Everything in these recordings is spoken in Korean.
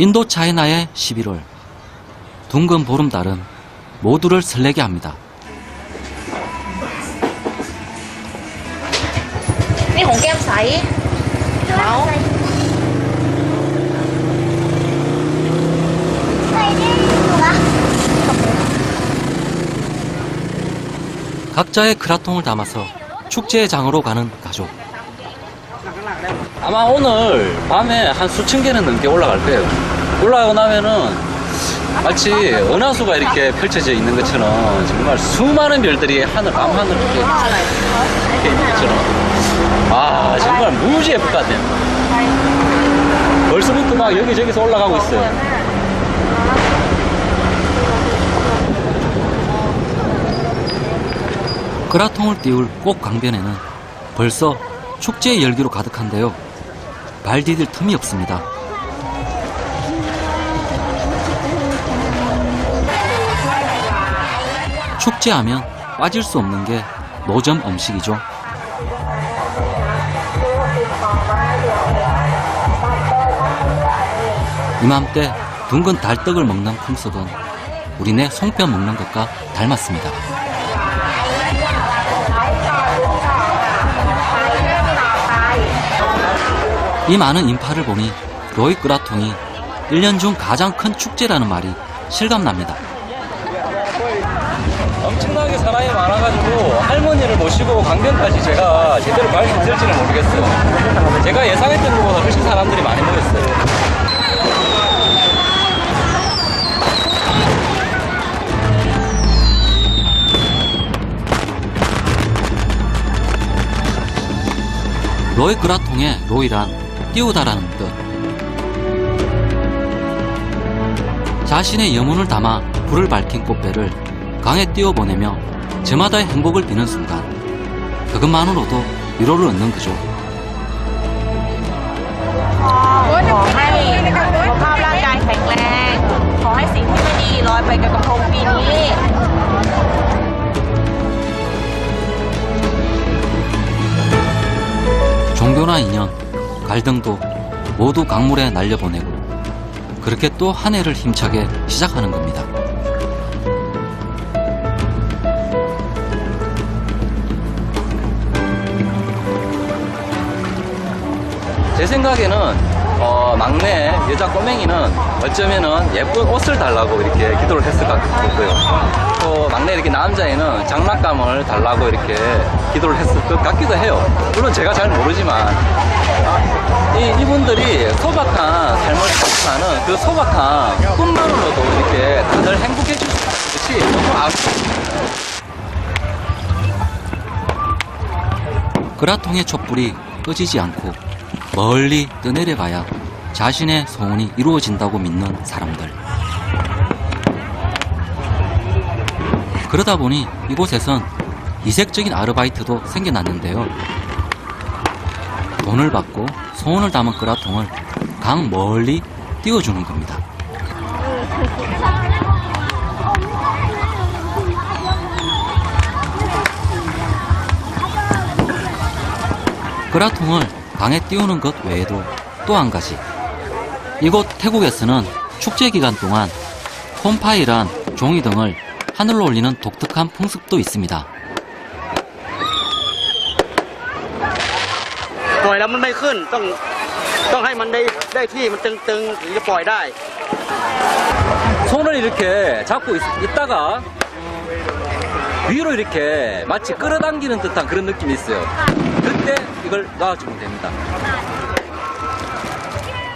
인도 차이나의 11월 둥근 보름달은 모두를 설레게 합니다. 각자의 크라통을 담아서 축제의 장으로 가는 가족. 아마 오늘 밤에 한 수천 개는 넘게 올라갈 거예요. 올라가고 나면은 마치 은하수가 이렇게 펼쳐져 있는 것처럼 정말 수많은 별들이 하늘, 밤하늘 이렇게, 이렇게 있는 것처럼. 아, 정말 무지 예쁠 것 같아요. 벌써부터 막 여기저기서 올라가고 있어요. 그라통을 띄울 꼭 강변에는 벌써 축제의 열기로 가득한데요. 발 디딜 틈이 없습니다. 축제하면 빠질 수 없는 게 노점 음식이죠. 이맘때 둥근 달떡을 먹는 풍습은 우리네 송뼈 먹는 것과 닮았습니다. 이 많은 인파를 보니 로이 끄라통이 1년 중 가장 큰 축제라는 말이 실감납니다. 엄청나게 사람이 많아가지고 할머니를 모시고 강변까지 제가 제대로 갈 수 있을지는 모르겠어요. 제가 예상했던 것보다 훨씬 사람들이 많이 모였어요. 로이 끄라통의 로이란 띄우다라는 뜻. 자신의 영혼을 담아 불을 밝힌 꽃배를 강에 뛰어보내며 저마다의 행복을 비는 순간 그것만으로도 위로를 얻는 거죠. 종교나 인연, 갈등도 모두 강물에 날려보내고 그렇게 또 한 해를 힘차게 시작하는 겁니다. 제 생각에는 어, 막내 여자 꼬맹이는 어쩌면은 예쁜 옷을 달라고 이렇게 기도를 했을 것 같고요. 또 막내 이렇게 남자애는 장난감을 달라고 이렇게 기도를 했을 것 같기도 해요. 물론 제가 잘 모르지만 이, 이분들이 소박한 삶을 사는 그 소박한 꿈만으로도 이렇게 다들 행복해질 수 있는 것이 너무 아름다워요. 그라통의 촛불이 꺼지지 않고 멀리 떠내려가야 자신의 소원이 이루어진다고 믿는 사람들. 그러다 보니 이곳에선 이색적인 아르바이트도 생겨났는데요. 돈을 받고 소원을 담은 그라통을 강 멀리 띄워주는 겁니다. 그라통을 방에 띄우는 것 외에도 또 한 가지. 이곳 태국에서는 축제 기간 동안 홈파이란 종이 등을 하늘로 올리는 독특한 풍습도 있습니다. 손을 이렇게 잡고 있, 있다가 위로 이렇게 마치 끌어당기는 듯한 그런 느낌이 있어요. 그때 이걸 놔주면 됩니다.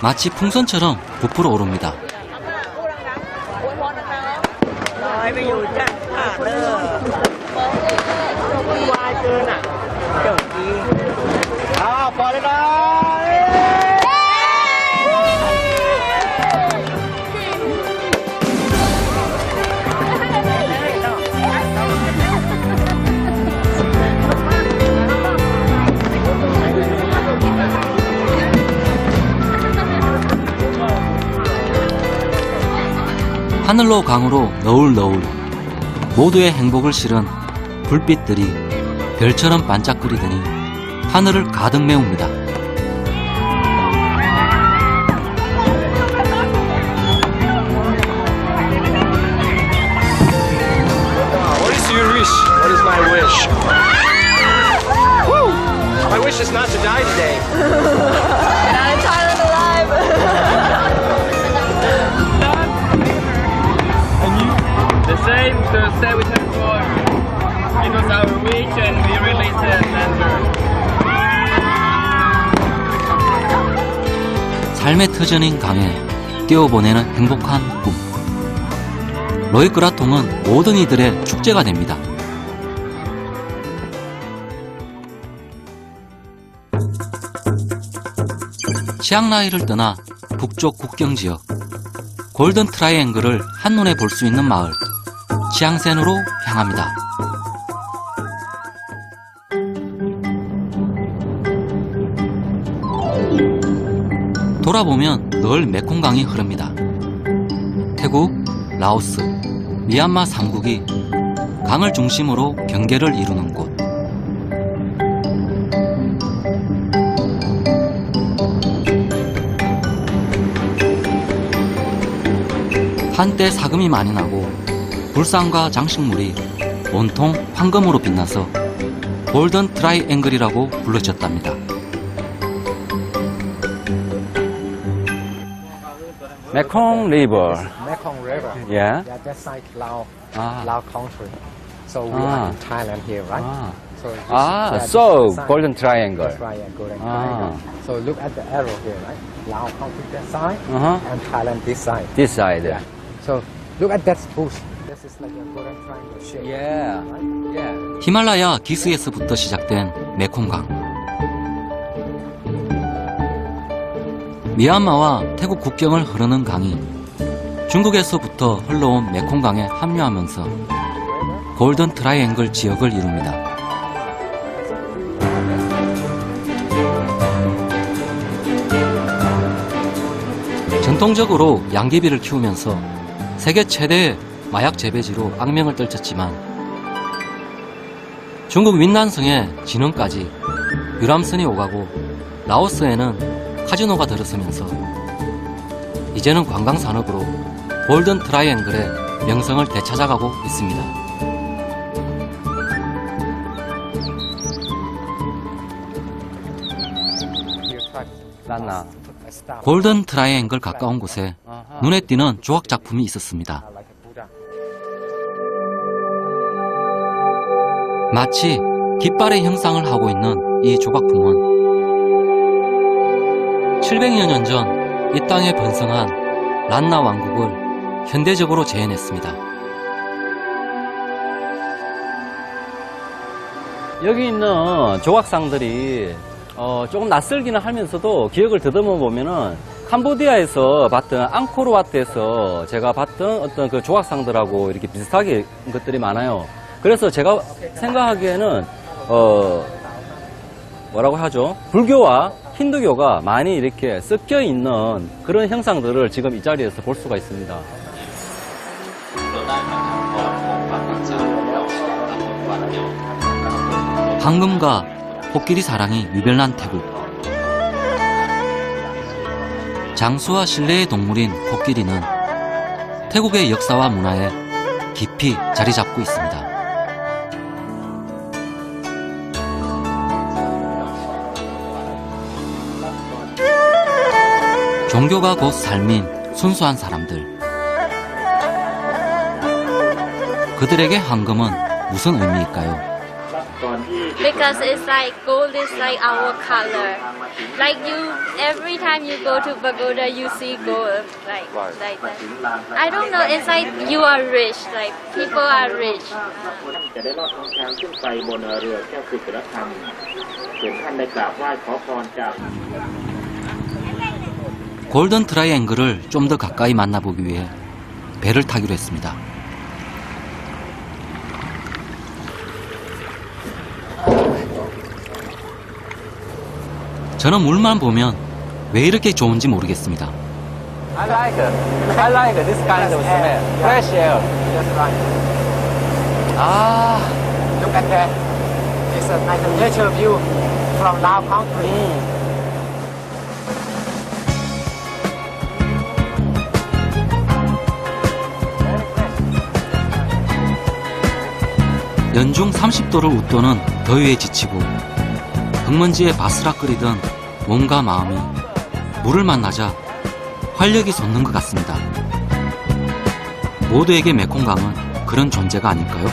마치 풍선처럼 부풀어 오릅니다. 아, 빠르다! 하늘로 강으로 너울너울. 모두의 행복을 실은 불빛들이 별처럼 반짝거리더니 하늘을 가득 메웁니다. After seven four, it was our wish and we released the member. 삶의 터전인 강에 뛰어보내는 행복한 꿈. 로이크라통은 모든 이들의 축제가 됩니다. 치앙라이를 떠나 북쪽 국경 지역 골든 트라이앵글을 한눈에 볼 수 있는 마을 치앙센으로 향합니다. 돌아보면 늘 메콩강이 흐릅니다. 태국, 라오스, 미얀마 3국이 강을 중심으로 경계를 이루는 곳. 한때 사금이 많이 나고 불상과 장식물이 온통 황금으로 빛나서 골든 트라이앵글이라고 불러졌답니다. 메콩 리버. Mekong River. 예. Yeah, that side Lao, 아. Lao country. So we Ah. are in Thailand here, right? 아. So this, 아, yeah, so golden triangle. That's right, yeah, golden Ah. triangle. So look at the arrow here, right? Lao country that side Uh-huh. and Thailand this side. This side. Yeah. So look at that bush. 히말라야 기스에서부터 시작된 메콩강. 미얀마와 태국 국경을 흐르는 강이 중국에서부터 흘러온 메콩강에 합류하면서 골든 트라이앵글 지역을 이룹니다. 전통적으로 양귀비를 키우면서 세계 최대의 마약 재배지로 악명을 떨쳤지만 중국 윈난성의 진흥까지 유람선이 오가고 라오스에는 카지노가 들어서면서 이제는 관광 산업으로 골든 트라이앵글의 명성을 되찾아가고 있습니다. 골든 트라이앵글 가까운 곳에 눈에 띄는 조각 작품이 있었습니다. 마치 깃발의 형상을 하고 있는 이 조각품은 700여 년 전 이 땅에 번성한 란나 왕국을 현대적으로 재현했습니다. 여기 있는 조각상들이 어, 조금 낯설기는 하면서도 기억을 더듬어 보면은 캄보디아에서 봤던 앙코르와트에서 제가 봤던 어떤 그 조각상들하고 이렇게 비슷하게 것들이 많아요. 그래서 제가 생각하기에는 어 뭐라고 하죠? 불교와 힌두교가 많이 이렇게 섞여 있는 그런 형상들을 지금 이 자리에서 볼 수가 있습니다. 황금과 코끼리 사랑이 유별난 태국. 장수와 신뢰의 동물인 코끼리는 태국의 역사와 문화에 깊이 자리 잡고 있습니다. 종교가 곧 삶인 순수한 사람들. 그들에게 황금은 무슨 의미일까요? because it's like gold is like our color. Like you, every time you go to pagoda, you see gold, like like that. I don't know. It's like you are rich. Like people are rich. จะได้ลอดท้องช้างขึ้นไปบนเรือแก้วคือศิลธรรมถึงท่านได้กราบไหว้ขอพรจาก 골든 트라이앵글을 좀 더 가까이 만나보기 위해 배를 타기로 했습니다. 저는 물만 보면 왜 이렇게 좋은지 모르겠습니다. I like it. I like this kind of smell. Fresh air. That's right. 아. Look at that. It's a a nature view from Lao country. 연중 30도를 웃도는 더위에 지치고 흙먼지에 바스락 끓이던 몸과 마음이 물을 만나자 활력이 솟는 것 같습니다. 모두에게 메콩강은 그런 존재가 아닐까요?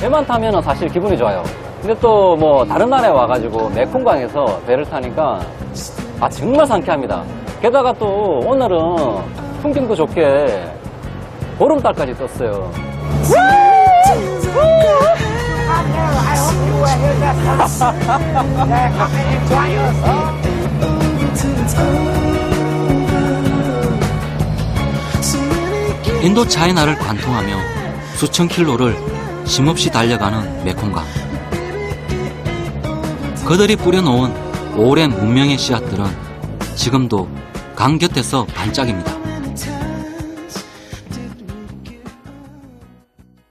배만 타면 사실 기분이 좋아요. 근데 또 뭐 다른 나라에 와가지고 메콩강에서 배를 타니까 아 정말 상쾌합니다. 게다가 또 오늘은 풍경도 좋게 보름달까지 떴어요. 인도 차이나를 관통하며 수천 킬로를 쉼없이 달려가는 메콩강. 그들이 뿌려놓은 오랜 문명의 씨앗들은 지금도 강 곁에서 반짝입니다.